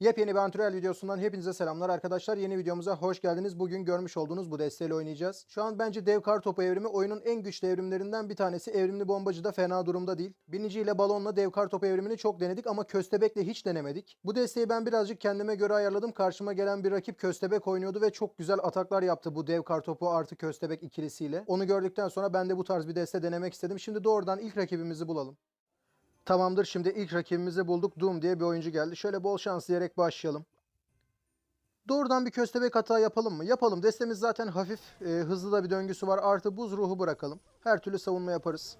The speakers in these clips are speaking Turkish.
Yepyeni bir antrenör videosundan hepinize selamlar arkadaşlar. Yeni videomuza hoş geldiniz. Bugün görmüş olduğunuz bu desteğiyle oynayacağız. Şu an bence dev kar topu evrimi oyunun en güçlü evrimlerinden bir tanesi. Evrimli bombacı da fena durumda değil. Binici ile balonla dev kar topu evrimini çok denedik ama köstebekle hiç denemedik. Bu desteği ben birazcık kendime göre ayarladım. Karşıma gelen bir rakip köstebek oynuyordu ve çok güzel ataklar yaptı bu dev kar topu artı köstebek ikilisiyle. Onu gördükten sonra ben de bu tarz bir deste denemek istedim. Şimdi doğrudan ilk rakibimizi bulalım. Tamamdır şimdi ilk rakibimizi bulduk. Doom diye bir oyuncu geldi. Şöyle bol şans diyerek başlayalım. Doğrudan bir köstebek hata yapalım mı? Yapalım. Destemiz zaten hafif, e, hızlı da bir döngüsü var. Artı buz ruhu bırakalım. Her türlü savunma yaparız.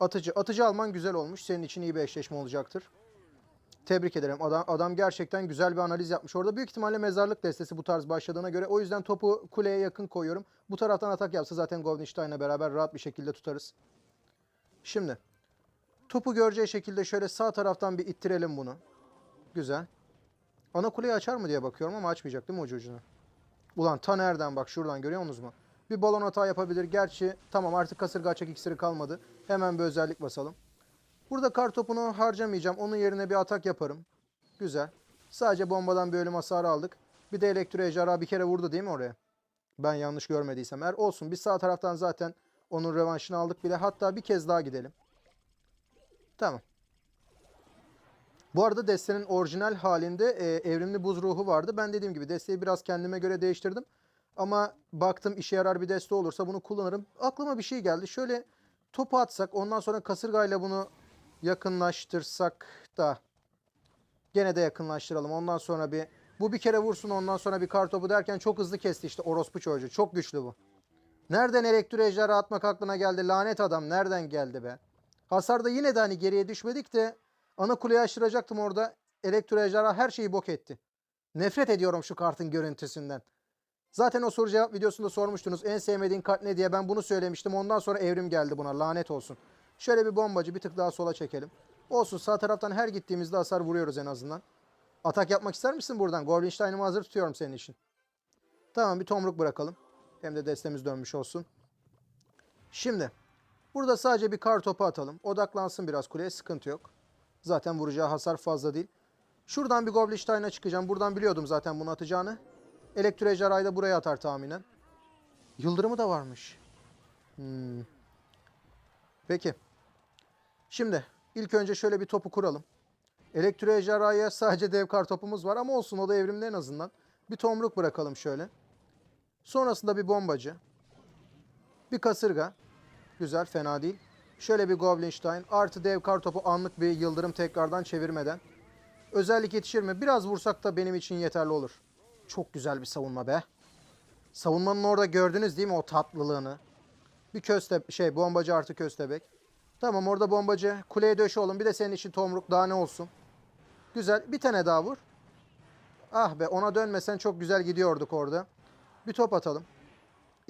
Atıcı. Atıcı alman güzel olmuş. Senin için iyi bir eşleşme olacaktır. Tebrik ederim. Adam, adam gerçekten güzel bir analiz yapmış. Orada büyük ihtimalle mezarlık destesi bu tarz başladığına göre. O yüzden topu kuleye yakın koyuyorum. Bu taraftan atak yapsa zaten Goldinstein'la beraber rahat bir şekilde tutarız. Şimdi. Topu göreceği şekilde şöyle sağ taraftan bir ittirelim bunu. Güzel. Ana kuleyi açar mı diye bakıyorum ama açmayacak değil mi ucu ucuna? Ulan ta nereden bak şuradan görüyor musunuz mu? Bir balon hata yapabilir. Gerçi tamam artık kasırga açacak iksiri kalmadı. Hemen bir özellik basalım. Burada kar topunu harcamayacağım. Onun yerine bir atak yaparım. Güzel. Sadece bombadan bir ölüm hasarı aldık. Bir de elektro ejderha bir kere vurdu değil mi oraya? Ben yanlış görmediysem. Eğer olsun biz sağ taraftan zaten onun revanşını aldık bile. Hatta bir kez daha gidelim. Tamam. Bu arada destenin orijinal halinde e, evrimli buz ruhu vardı. Ben dediğim gibi desteği biraz kendime göre değiştirdim. Ama baktım işe yarar bir deste olursa bunu kullanırım. Aklıma bir şey geldi. Şöyle topu atsak ondan sonra kasırgayla bunu yakınlaştırsak da gene de yakınlaştıralım. Ondan sonra bir bu bir kere vursun ondan sonra bir kar topu derken çok hızlı kesti işte orospu çocuğu. Çok güçlü bu. Nereden elektro ejderha atmak aklına geldi? Lanet adam nereden geldi be? Hasarda yine de hani geriye düşmedik de ana kuleyi açtıracaktım orada. Elektro ejderha her şeyi bok etti. Nefret ediyorum şu kartın görüntüsünden. Zaten o soru cevap videosunda sormuştunuz. En sevmediğin kart ne diye ben bunu söylemiştim. Ondan sonra evrim geldi buna. Lanet olsun. Şöyle bir bombacı bir tık daha sola çekelim. Olsun sağ taraftan her gittiğimizde hasar vuruyoruz en azından. Atak yapmak ister misin buradan? Goblin hazır tutuyorum senin için. Tamam bir tomruk bırakalım. Hem de destemiz dönmüş olsun. Şimdi burada sadece bir kar topu atalım. Odaklansın biraz kuleye sıkıntı yok. Zaten vuracağı hasar fazla değil. Şuradan bir Goblin çıkacağım. Buradan biliyordum zaten bunu atacağını. Elektro ejderhayı da buraya atar tahminen. Yıldırımı da varmış. Hmm. Peki. Şimdi ilk önce şöyle bir topu kuralım. Elektro ejderhaya sadece dev kar topumuz var ama olsun o da evrimli en azından. Bir tomruk bırakalım şöyle. Sonrasında bir bombacı. Bir kasırga. Güzel fena değil. Şöyle bir Goblinstein. Artı dev kar topu anlık bir yıldırım tekrardan çevirmeden. Özellik yetişir mi? Biraz vursak da benim için yeterli olur. Çok güzel bir savunma be. Savunmanın orada gördünüz değil mi o tatlılığını? Bir köste şey bombacı artı köstebek. Tamam orada bombacı. Kuleye döşe olun. Bir de senin için tomruk daha ne olsun. Güzel. Bir tane daha vur. Ah be ona dönmesen çok güzel gidiyorduk orada. Bir top atalım.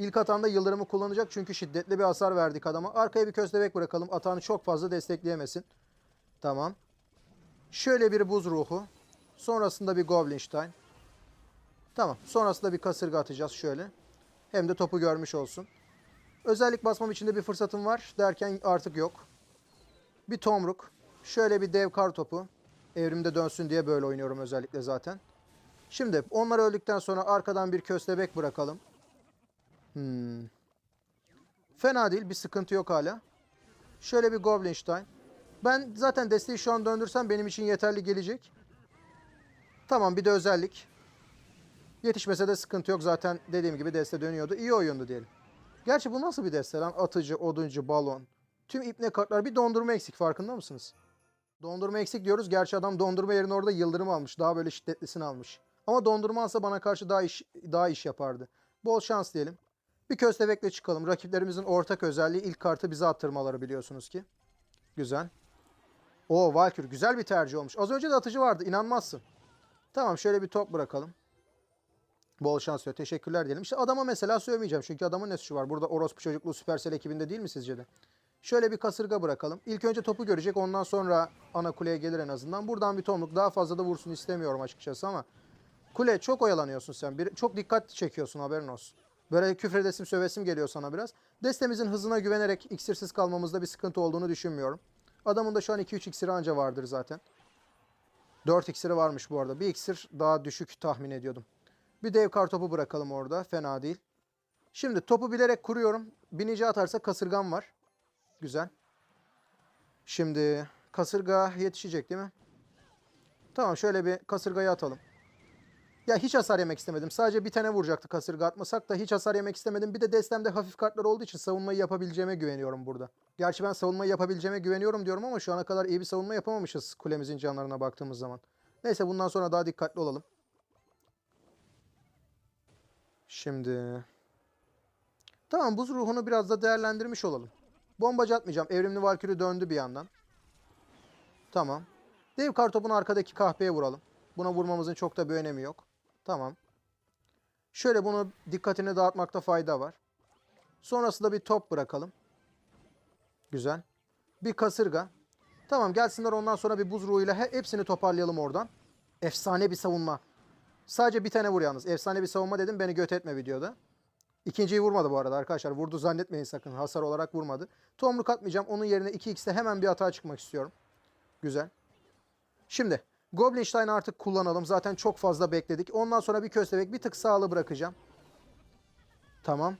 İlk atanda yıldırımı kullanacak çünkü şiddetli bir hasar verdik adama. Arkaya bir köstebek bırakalım. Atağını çok fazla destekleyemesin. Tamam. Şöyle bir buz ruhu. Sonrasında bir Goblinstein. Tamam. Sonrasında bir kasırga atacağız şöyle. Hem de topu görmüş olsun. Özellik basmam için de bir fırsatım var derken artık yok. Bir tomruk. Şöyle bir dev kar topu. Evrimde dönsün diye böyle oynuyorum özellikle zaten. Şimdi onlar öldükten sonra arkadan bir köstebek bırakalım. Hmm. Fena değil. Bir sıkıntı yok hala. Şöyle bir Goblinstein. Ben zaten desteği şu an döndürsem benim için yeterli gelecek. Tamam bir de özellik. Yetişmese de sıkıntı yok. Zaten dediğim gibi deste dönüyordu. İyi oyundu diyelim. Gerçi bu nasıl bir deste lan? Atıcı, oduncu, balon. Tüm ipne kartlar bir dondurma eksik farkında mısınız? Dondurma eksik diyoruz. Gerçi adam dondurma yerine orada yıldırım almış. Daha böyle şiddetlisini almış. Ama dondurma alsa bana karşı daha iş, daha iş yapardı. Bol şans diyelim. Bir köstebekle çıkalım. Rakiplerimizin ortak özelliği ilk kartı bize attırmaları biliyorsunuz ki. Güzel. O Valkür güzel bir tercih olmuş. Az önce de atıcı vardı inanmazsın. Tamam şöyle bir top bırakalım. Bol şans diyor. Teşekkürler diyelim. İşte adama mesela sövmeyeceğim. Çünkü adamın ne suçu var? Burada orospu çocuklu Supercell ekibinde değil mi sizce de? Şöyle bir kasırga bırakalım. İlk önce topu görecek. Ondan sonra ana kuleye gelir en azından. Buradan bir tomruk. Daha fazla da vursun istemiyorum açıkçası ama. Kule çok oyalanıyorsun sen. Bir, çok dikkat çekiyorsun haberin olsun. Böyle küfredesim sövesim geliyor sana biraz. Destemizin hızına güvenerek iksirsiz kalmamızda bir sıkıntı olduğunu düşünmüyorum. Adamın da şu an 2-3 iksiri anca vardır zaten. 4 iksiri varmış bu arada. Bir iksir daha düşük tahmin ediyordum. Bir dev kar topu bırakalım orada. Fena değil. Şimdi topu bilerek kuruyorum. Binici atarsa kasırgam var. Güzel. Şimdi kasırga yetişecek değil mi? Tamam şöyle bir kasırgayı atalım. Ya hiç hasar yemek istemedim. Sadece bir tane vuracaktı kasırga atmasak da hiç hasar yemek istemedim. Bir de destemde hafif kartlar olduğu için savunmayı yapabileceğime güveniyorum burada. Gerçi ben savunmayı yapabileceğime güveniyorum diyorum ama şu ana kadar iyi bir savunma yapamamışız kulemizin canlarına baktığımız zaman. Neyse bundan sonra daha dikkatli olalım. Şimdi... Tamam buz ruhunu biraz da değerlendirmiş olalım. Bombacı atmayacağım. Evrimli Valkürü döndü bir yandan. Tamam. Dev kartopun arkadaki kahpeye vuralım. Buna vurmamızın çok da bir önemi yok. Tamam. Şöyle bunu dikkatini dağıtmakta fayda var. Sonrasında bir top bırakalım. Güzel. Bir kasırga. Tamam gelsinler ondan sonra bir buz ruhuyla he- hepsini toparlayalım oradan. Efsane bir savunma. Sadece bir tane vur yalnız. Efsane bir savunma dedim beni göt etme videoda. İkinciyi vurmadı bu arada arkadaşlar. Vurdu zannetmeyin sakın. Hasar olarak vurmadı. Tomruk atmayacağım. Onun yerine 2x'te hemen bir hata çıkmak istiyorum. Güzel. Şimdi Goblinstein'i artık kullanalım. Zaten çok fazla bekledik. Ondan sonra bir köstebek bir tık sağlı bırakacağım. Tamam.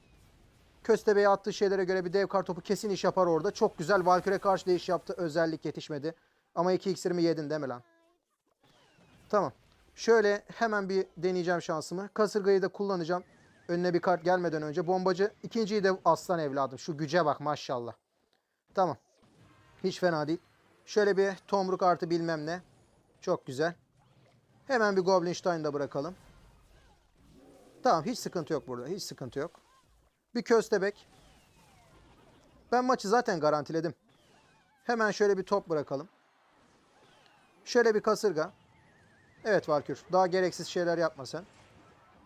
Köstebeğe attığı şeylere göre bir dev kartopu kesin iş yapar orada. Çok güzel. Valkyrie karşı değiş yaptı. Özellik yetişmedi. Ama 2 iksirimi yedin deme lan. Tamam. Şöyle hemen bir deneyeceğim şansımı. Kasırgayı da kullanacağım. Önüne bir kart gelmeden önce. Bombacı. ikinciyi de aslan evladım. Şu güce bak maşallah. Tamam. Hiç fena değil. Şöyle bir tomruk artı bilmem ne. Çok güzel. Hemen bir Goblinstein da bırakalım. Tamam hiç sıkıntı yok burada. Hiç sıkıntı yok. Bir köstebek. Ben maçı zaten garantiledim. Hemen şöyle bir top bırakalım. Şöyle bir kasırga. Evet Valkür. Daha gereksiz şeyler yapma sen.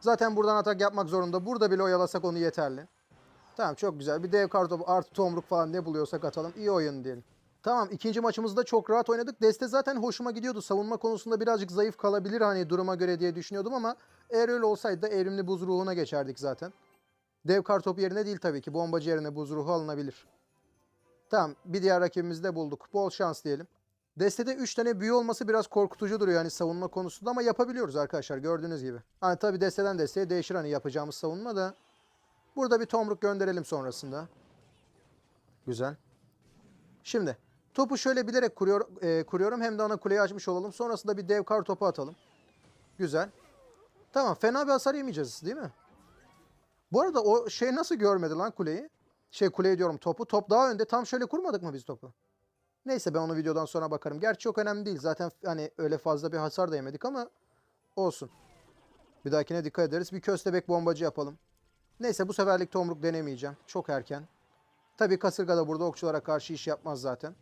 Zaten buradan atak yapmak zorunda. Burada bile oyalasak onu yeterli. Tamam çok güzel. Bir dev kartopu artı tomruk falan ne buluyorsak atalım. İyi oyun diyelim. Tamam ikinci maçımızda çok rahat oynadık. Deste zaten hoşuma gidiyordu. Savunma konusunda birazcık zayıf kalabilir hani duruma göre diye düşünüyordum ama eğer öyle olsaydı da evrimli buz ruhuna geçerdik zaten. Dev kartopu yerine değil tabii ki. Bombacı yerine buz ruhu alınabilir. Tamam bir diğer rakibimizi de bulduk. Bol şans diyelim. Destede 3 tane büyü olması biraz korkutucu duruyor yani savunma konusunda ama yapabiliyoruz arkadaşlar gördüğünüz gibi. Hani tabii desteden desteye değişir hani yapacağımız savunma da. Burada bir tomruk gönderelim sonrasında. Güzel. Şimdi topu şöyle bilerek kuruyor, e, kuruyorum hem de ana kuleyi açmış olalım. Sonrasında bir dev kar topu atalım. Güzel. Tamam fena bir hasar yemeyeceğiz değil mi? Bu arada o şey nasıl görmedi lan kuleyi? Şey kuleyi diyorum topu. Top daha önde. Tam şöyle kurmadık mı biz topu? Neyse ben onu videodan sonra bakarım. Gerçi çok önemli değil. Zaten hani öyle fazla bir hasar da yemedik ama olsun. Bir dahakine dikkat ederiz. Bir köstebek bombacı yapalım. Neyse bu seferlik tomruk denemeyeceğim. Çok erken. Tabii kasırga da burada okçulara karşı iş yapmaz zaten.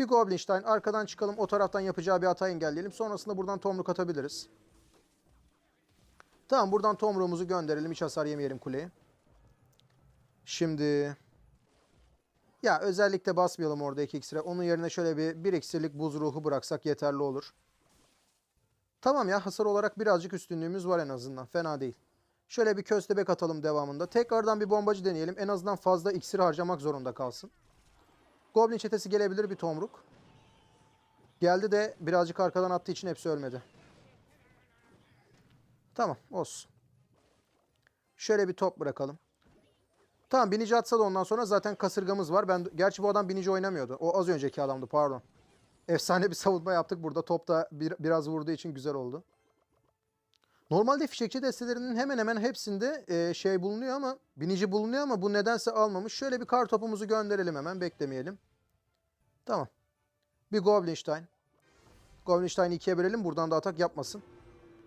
Bir Goblinstein arkadan çıkalım. O taraftan yapacağı bir hata engelleyelim. Sonrasında buradan tomruk atabiliriz. Tamam buradan tomruğumuzu gönderelim. Hiç hasar yemeyelim kuleye. Şimdi... Ya özellikle basmayalım orada 2 iksire. Onun yerine şöyle bir 1 iksirlik buz ruhu bıraksak yeterli olur. Tamam ya hasar olarak birazcık üstünlüğümüz var en azından. Fena değil. Şöyle bir köstebek atalım devamında. Tekrardan bir bombacı deneyelim. En azından fazla iksir harcamak zorunda kalsın. Goblin çetesi gelebilir bir tomruk. Geldi de birazcık arkadan attığı için hepsi ölmedi. Tamam olsun. Şöyle bir top bırakalım. Tamam binici atsa da ondan sonra zaten kasırgamız var. Ben Gerçi bu adam binici oynamıyordu. O az önceki adamdı pardon. Efsane bir savunma yaptık burada. Top da bir, biraz vurduğu için güzel oldu. Normalde fişekçi destelerinin hemen hemen hepsinde e, şey bulunuyor ama binici bulunuyor ama bu nedense almamış. Şöyle bir kar topumuzu gönderelim hemen beklemeyelim. Tamam. Bir Goblinstein. Goblinstein'i ikiye bölelim buradan da atak yapmasın.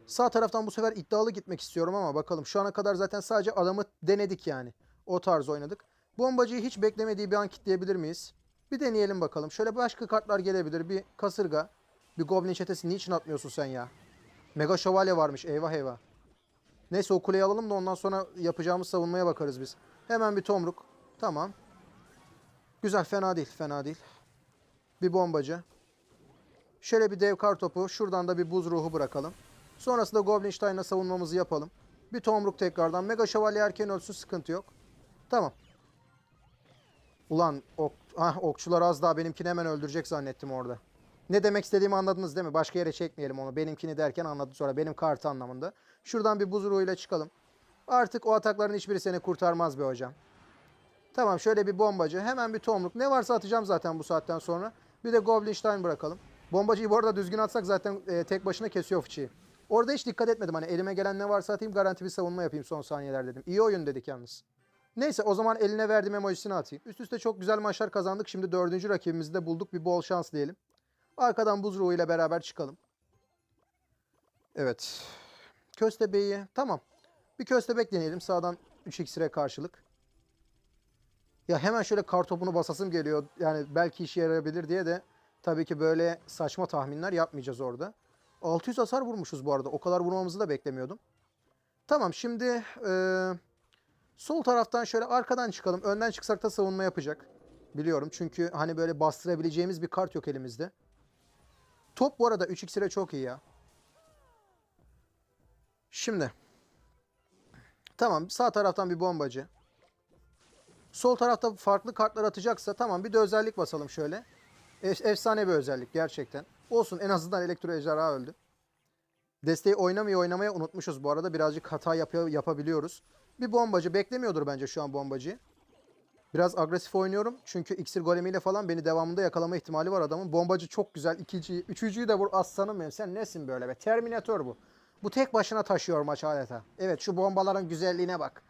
Sağ taraftan bu sefer iddialı gitmek istiyorum ama bakalım. Şu ana kadar zaten sadece adamı denedik yani. O tarz oynadık. Bombacıyı hiç beklemediği bir an kitleyebilir miyiz? Bir deneyelim bakalım. Şöyle başka kartlar gelebilir. Bir kasırga. Bir goblin çetesi niçin atmıyorsun sen ya? Mega şövalye varmış. Eyvah eyvah. Neyse o kuleyi alalım da ondan sonra yapacağımız savunmaya bakarız biz. Hemen bir tomruk. Tamam. Güzel fena değil fena değil. Bir bombacı. Şöyle bir dev kar topu. Şuradan da bir buz ruhu bırakalım. Sonrasında Goblinstein'la savunmamızı yapalım. Bir tomruk tekrardan. Mega şövalye erken ölsün sıkıntı yok. Tamam. Ulan ok, ah, okçular az daha benimkini hemen öldürecek zannettim orada. Ne demek istediğimi anladınız değil mi? Başka yere çekmeyelim onu. Benimkini derken anladı sonra. Benim kartı anlamında. Şuradan bir buz ruhuyla çıkalım. Artık o atakların hiçbiri seni kurtarmaz be hocam. Tamam şöyle bir bombacı. Hemen bir tomruk. Ne varsa atacağım zaten bu saatten sonra. Bir de Goblinstein bırakalım. Bombacıyı bu arada düzgün atsak zaten e, tek başına kesiyor fıçıyı. Orada hiç dikkat etmedim. Hani elime gelen ne varsa atayım garanti bir savunma yapayım son saniyeler dedim. İyi oyun dedik yalnız. Neyse o zaman eline verdiğim emojisini atayım. Üst üste çok güzel maçlar kazandık. Şimdi dördüncü rakibimizi de bulduk. Bir bol şans diyelim. Arkadan buz ruhu ile beraber çıkalım. Evet. Köstebeği. Tamam. Bir köstebek deneyelim. Sağdan 3 iksire karşılık. Ya hemen şöyle kartopunu basasım geliyor. Yani belki işe yarayabilir diye de tabii ki böyle saçma tahminler yapmayacağız orada. 600 hasar vurmuşuz bu arada. O kadar vurmamızı da beklemiyordum. Tamam şimdi eee, sol taraftan şöyle arkadan çıkalım. Önden çıksak da savunma yapacak. Biliyorum çünkü hani böyle bastırabileceğimiz bir kart yok elimizde. Top bu arada 3 iksire çok iyi ya. Şimdi. Tamam sağ taraftan bir bombacı. Sol tarafta farklı kartlar atacaksa tamam bir de özellik basalım şöyle. Ef- efsane bir özellik gerçekten. Olsun en azından elektro ejderha öldü. Desteği oynamayı oynamaya unutmuşuz bu arada. Birazcık hata yapıyor, yapabiliyoruz. Bir bombacı beklemiyordur bence şu an bombacıyı. Biraz agresif oynuyorum. Çünkü iksir golemiyle falan beni devamında yakalama ihtimali var adamın. Bombacı çok güzel. İkinciyi, üçüncüyü de vur aslanım benim. Sen nesin böyle be? Terminator bu. Bu tek başına taşıyor maç adeta. Evet şu bombaların güzelliğine bak.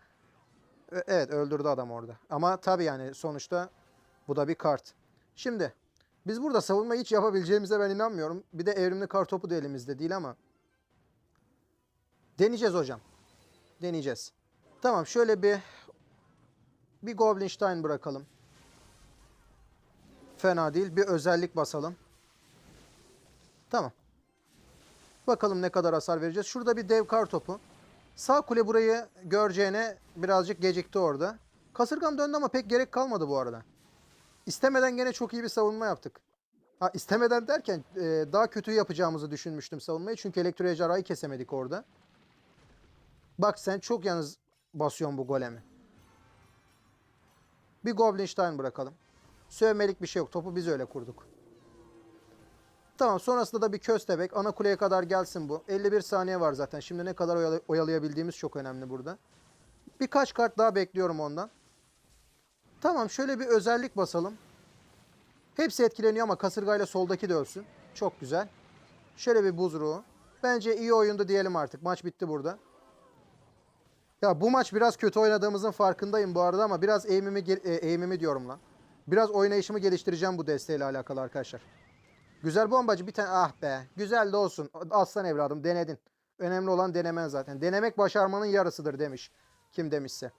Evet öldürdü adam orada. Ama tabii yani sonuçta bu da bir kart. Şimdi biz burada savunma hiç yapabileceğimize ben inanmıyorum. Bir de evrimli kar topu da elimizde değil ama. Deneyeceğiz hocam. Deneyeceğiz. Tamam şöyle bir bir Goblinstein bırakalım. Fena değil. Bir özellik basalım. Tamam. Bakalım ne kadar hasar vereceğiz. Şurada bir dev kar topu. Sağ kule burayı göreceğine birazcık gecikti orada. Kasırgam döndü ama pek gerek kalmadı bu arada. İstemeden gene çok iyi bir savunma yaptık. Ha istemeden derken e, daha kötü yapacağımızı düşünmüştüm savunmayı. Çünkü elektro ejderhayı kesemedik orada. Bak sen çok yalnız basıyorsun bu golemi. Bir Goblinstein bırakalım. Sövmelik bir şey yok. Topu biz öyle kurduk. Tamam sonrasında da bir köstebek. Ana kuleye kadar gelsin bu. 51 saniye var zaten. Şimdi ne kadar oyala- oyalayabildiğimiz çok önemli burada. Birkaç kart daha bekliyorum ondan. Tamam şöyle bir özellik basalım. Hepsi etkileniyor ama kasırgayla soldaki de ölsün. Çok güzel. Şöyle bir buz ruhu. Bence iyi oyundu diyelim artık. Maç bitti burada. Ya bu maç biraz kötü oynadığımızın farkındayım bu arada ama biraz eğimimi, e, eğimimi diyorum lan. Biraz oynayışımı geliştireceğim bu desteğiyle alakalı arkadaşlar. Güzel bombacı bir tane ah be. Güzel de olsun. Aslan evladım denedin. Önemli olan denemen zaten. Denemek başarmanın yarısıdır demiş. Kim demişse.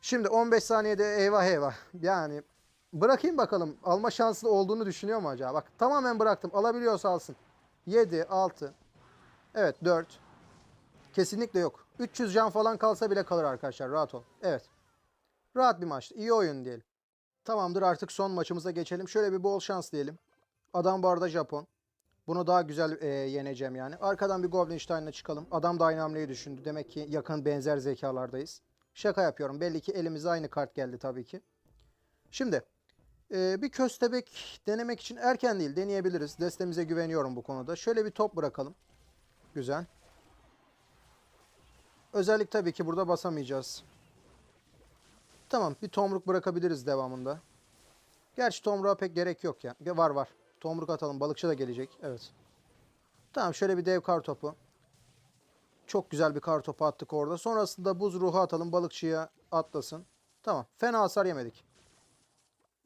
Şimdi 15 saniyede eyvah eyvah. Yani bırakayım bakalım. Alma şanslı olduğunu düşünüyor mu acaba? Bak tamamen bıraktım. Alabiliyorsa alsın. 7, 6. Evet 4. Kesinlikle yok. 300 can falan kalsa bile kalır arkadaşlar. Rahat ol. Evet. Rahat bir maçtı. İyi oyun diyelim. Tamamdır artık son maçımıza geçelim. Şöyle bir bol şans diyelim. Adam bu arada Japon. Bunu daha güzel e, yeneceğim yani. Arkadan bir Goblinstein'la çıkalım. Adam da aynı hamleyi düşündü. Demek ki yakın benzer zekalardayız. Şaka yapıyorum. Belli ki elimize aynı kart geldi tabii ki. Şimdi e, bir köstebek denemek için erken değil deneyebiliriz. Destemize güveniyorum bu konuda. Şöyle bir top bırakalım. Güzel. Özellik tabii ki burada basamayacağız. Tamam bir tomruk bırakabiliriz devamında. Gerçi tomruğa pek gerek yok ya. Var var. Tomruk atalım. Balıkçı da gelecek. Evet. Tamam şöyle bir dev kar topu. Çok güzel bir kar topu attık orada. Sonrasında buz ruhu atalım. Balıkçıya atlasın. Tamam. Fena hasar yemedik.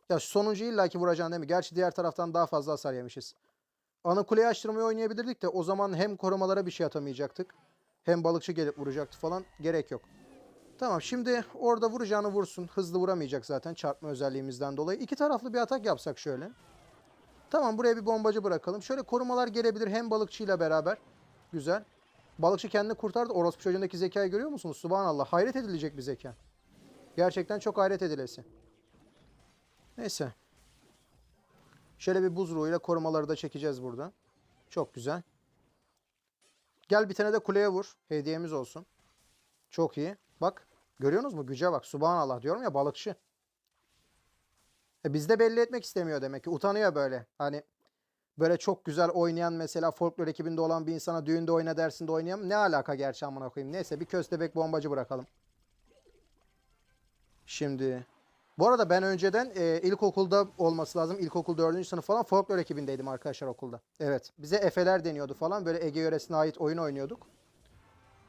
Ya sonuncu illaki vuracaksın değil mi? Gerçi diğer taraftan daha fazla hasar yemişiz. Ana kuleyi açtırmayı oynayabilirdik de o zaman hem korumalara bir şey atamayacaktık. Hem balıkçı gelip vuracaktı falan. Gerek yok. Tamam şimdi orada vuracağını vursun. Hızlı vuramayacak zaten çarpma özelliğimizden dolayı. İki taraflı bir atak yapsak şöyle. Tamam buraya bir bombacı bırakalım. Şöyle korumalar gelebilir hem balıkçıyla beraber. Güzel. Balıkçı kendini kurtardı. Orospu çocuğundaki zekayı görüyor musunuz? Subhanallah. Hayret edilecek bir zeka. Gerçekten çok hayret edilesi. Neyse. Şöyle bir buz ruhuyla korumaları da çekeceğiz burada. Çok güzel. Gel bir tane de kuleye vur. Hediyemiz olsun. Çok iyi. Bak. Görüyorsunuz mu? Güce bak. Subhanallah diyorum ya balıkçı. E bizde belli etmek istemiyor demek ki. Utanıyor böyle. Hani böyle çok güzel oynayan mesela folklor ekibinde olan bir insana düğünde oyna dersinde oynayamam. Ne alaka gerçi amına koyayım. Neyse bir köstebek bombacı bırakalım. Şimdi bu arada ben önceden e, ilkokulda olması lazım. İlkokul 4. sınıf falan folklor ekibindeydim arkadaşlar okulda. Evet. Bize Efeler deniyordu falan. Böyle Ege yöresine ait oyun oynuyorduk.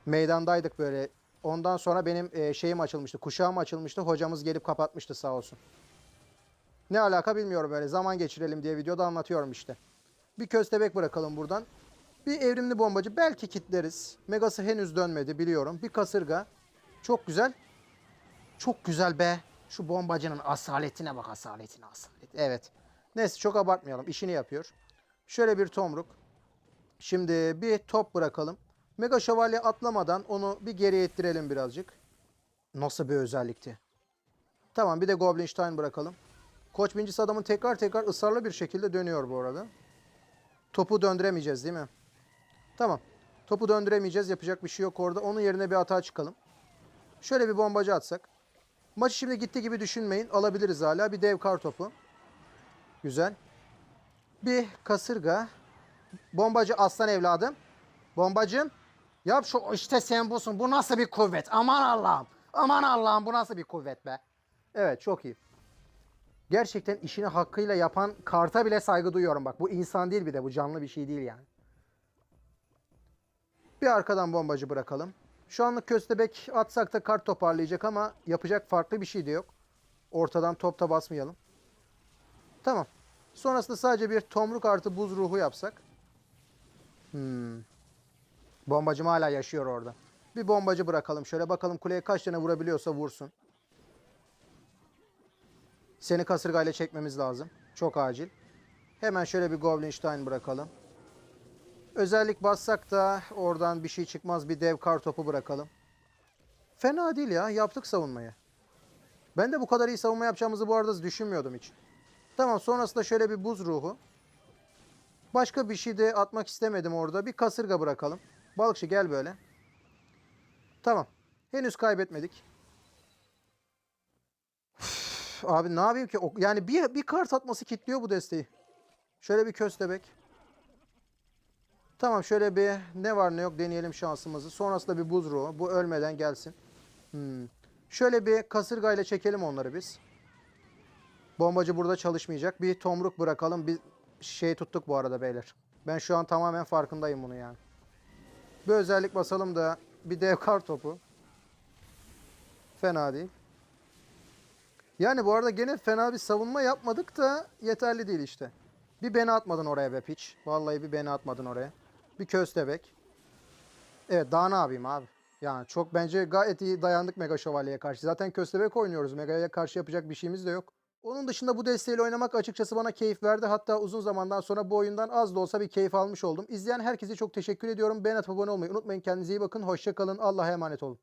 Meydandaydık böyle. Ondan sonra benim e, şeyim açılmıştı. Kuşağım açılmıştı. Hocamız gelip kapatmıştı sağ olsun. Ne alaka bilmiyorum böyle. Zaman geçirelim diye videoda anlatıyorum işte. Bir köstebek bırakalım buradan. Bir evrimli bombacı belki kitleriz. Megası henüz dönmedi biliyorum. Bir kasırga. Çok güzel. Çok güzel be. Şu bombacının asaletine bak asaletine asalet. Evet. Neyse çok abartmayalım. İşini yapıyor. Şöyle bir tomruk. Şimdi bir top bırakalım. Mega şövalye atlamadan onu bir geriye ittirelim birazcık. Nasıl bir özellikti? Tamam bir de Goblinstein bırakalım. Koç bincisi adamın tekrar tekrar ısrarlı bir şekilde dönüyor bu arada. Topu döndüremeyeceğiz değil mi? Tamam. Topu döndüremeyeceğiz. Yapacak bir şey yok orada. Onun yerine bir hata çıkalım. Şöyle bir bombacı atsak. Maçı şimdi gitti gibi düşünmeyin. Alabiliriz hala. Bir dev kar topu. Güzel. Bir kasırga. Bombacı aslan evladım. Bombacım. Yap şu işte sen busun. Bu nasıl bir kuvvet? Aman Allah'ım. Aman Allah'ım bu nasıl bir kuvvet be? Evet çok iyi. Gerçekten işini hakkıyla yapan karta bile saygı duyuyorum bak. Bu insan değil bir de bu canlı bir şey değil yani. Bir arkadan bombacı bırakalım. Şu anlık köstebek atsak da kart toparlayacak ama yapacak farklı bir şey de yok. Ortadan top da basmayalım. Tamam. Sonrasında sadece bir tomruk artı buz ruhu yapsak. Hmm. Bombacım hala yaşıyor orada. Bir bombacı bırakalım. Şöyle bakalım kuleye kaç tane vurabiliyorsa vursun. Seni kasırgayla çekmemiz lazım. Çok acil. Hemen şöyle bir Goblinstein bırakalım. Özellik bassak da oradan bir şey çıkmaz. Bir dev kar topu bırakalım. Fena değil ya. Yaptık savunmayı. Ben de bu kadar iyi savunma yapacağımızı bu arada düşünmüyordum hiç. Tamam sonrasında şöyle bir buz ruhu. Başka bir şey de atmak istemedim orada. Bir kasırga bırakalım. Balıkçı gel böyle. Tamam. Henüz kaybetmedik. Üf, Abi ne yapayım ki? Yani bir, bir kart atması kilitliyor bu desteği. Şöyle bir köstebek. Tamam şöyle bir ne var ne yok deneyelim şansımızı. Sonrasında bir buz ruhu. Bu ölmeden gelsin. Hmm. Şöyle bir kasırgayla çekelim onları biz. Bombacı burada çalışmayacak. Bir tomruk bırakalım. Bir şey tuttuk bu arada beyler. Ben şu an tamamen farkındayım bunu yani. Bir özellik basalım da bir dev kar topu. Fena değil. Yani bu arada gene fena bir savunma yapmadık da yeterli değil işte. Bir beni atmadın oraya be piç. Vallahi bir beni atmadın oraya. Bir köstebek. Evet daha ne yapayım abi? Yani çok bence gayet iyi dayandık Mega Şövalye'ye karşı. Zaten köstebek oynuyoruz. Mega'ya karşı yapacak bir şeyimiz de yok. Onun dışında bu desteğiyle oynamak açıkçası bana keyif verdi. Hatta uzun zamandan sonra bu oyundan az da olsa bir keyif almış oldum. İzleyen herkese çok teşekkür ediyorum. Beğen atıp abone olmayı unutmayın. Kendinize iyi bakın. Hoşça kalın. Allah'a emanet olun.